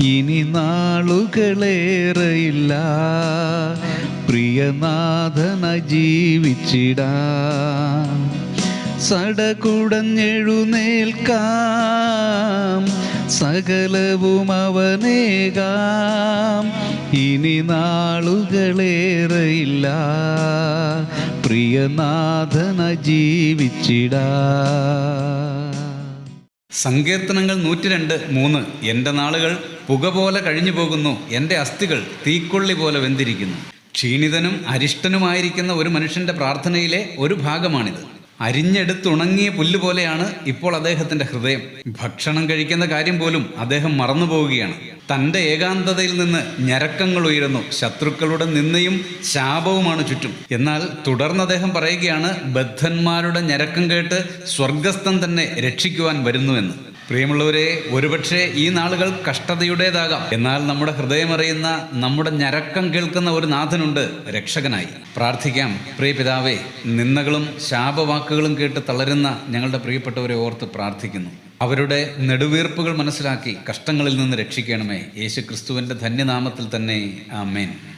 ഇനി നാളുകളേറെയില്ല. പ്രിയനാഥന ജീവിച്ചിടാം. സടകുടഞ്ഞെഴുന്നേൽക്കാം. സകലവും അവനേകാം. ഇനി നാളുകളേറെയില്ല. പ്രിയനാഥന ജീവിച്ചിടാം. സങ്കീർത്തനങ്ങൾ നൂറ്റിരണ്ട് മൂന്ന്. എന്റെ നാളുകൾ പുക പോലെ കഴിഞ്ഞു പോകുന്നു. എന്റെ അസ്ഥികൾ തീക്കൊള്ളി പോലെ വെന്തിരിക്കുന്നു. ക്ഷീണിതനും അരിഷ്ടനുമായിരിക്കുന്ന ഒരു മനുഷ്യന്റെ പ്രാർത്ഥനയിലെ ഒരു ഭാഗമാണിത്. അരിഞ്ഞെടുത്തുണങ്ങിയ പുല്ല് പോലെയാണ് ഇപ്പോൾ അദ്ദേഹത്തിന്റെ ഹൃദയം. ഭക്ഷണം കഴിക്കുന്ന കാര്യം പോലും അദ്ദേഹം മറന്നു പോവുകയാണ് തന്റെ ഏകാന്തതയിൽ നിന്ന് ഞരക്കങ്ങൾ ഉയരുന്നു. ശത്രുക്കളുടെ നിന്നയും ശാപവുമാണ് ചുറ്റും. എന്നാൽ തുടർന്ന് അദ്ദേഹം പറയുകയാണ് ബദ്ധന്മാരുടെ ഞരക്കം കേട്ട് സ്വർഗസ്ഥൻ തന്നെ രക്ഷിക്കുവാൻ വരുന്നുവെന്ന്. പ്രിയമുള്ളവരെ ഒരുപക്ഷെ ഈ നാളുകൾ കഷ്ടതയുടേതാകാം. എന്നാൽ നമ്മുടെ ഹൃദയമറിയുന്ന നമ്മുടെ ഞരക്കം കേൾക്കുന്ന ഒരു നാഥനുണ്ട് രക്ഷകനായി. പ്രാർത്ഥിക്കാം പ്രിയ പിതാവേ നിന്ദകളും ശാപവാക്കുകളും കേട്ട് തളരുന്ന ഞങ്ങളുടെ പ്രിയപ്പെട്ടവരെ ഓർത്ത് പ്രാർത്ഥിക്കുന്നു. അവരുടെ നെടുവീർപ്പുകൾ മനസ്സിലാക്കി കഷ്ടങ്ങളിൽ നിന്ന് രക്ഷിക്കണമേ. യേശു ക്രിസ്തുവിന്റെ ധന്യനാമത്തിൽ തന്നെ. ആമേൻ.